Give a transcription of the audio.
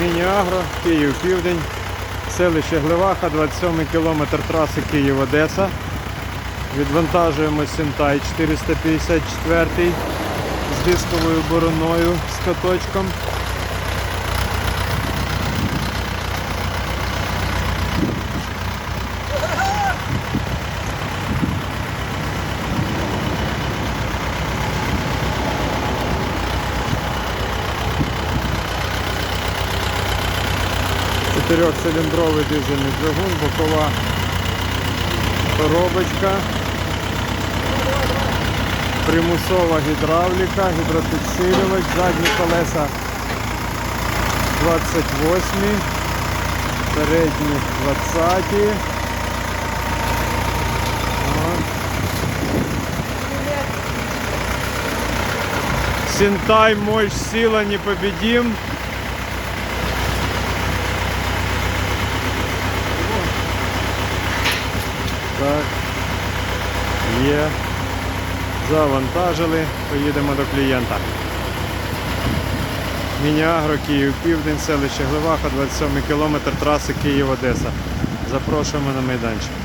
Міні-Агро, Київ Південь, селище Гливаха, 27 кілометр траси Київ-Одеса. Відвантажуємо Сінтай 454 з дисковою бороною з каточком. Чотирьохциліндровий дизельний двигун, бокова коробочка, примусова гідравліка, гідропідсилювач, задні колеса 28, передні 20. От. Синтай, мощь, сила, непобедим. Так. Є. Завантажили. Поїдемо до клієнта. Міні-Агро, Київ, Південь, селище Гливаха, 27 кілометр траси Київ-Одеса. Запрошуємо на майданчик.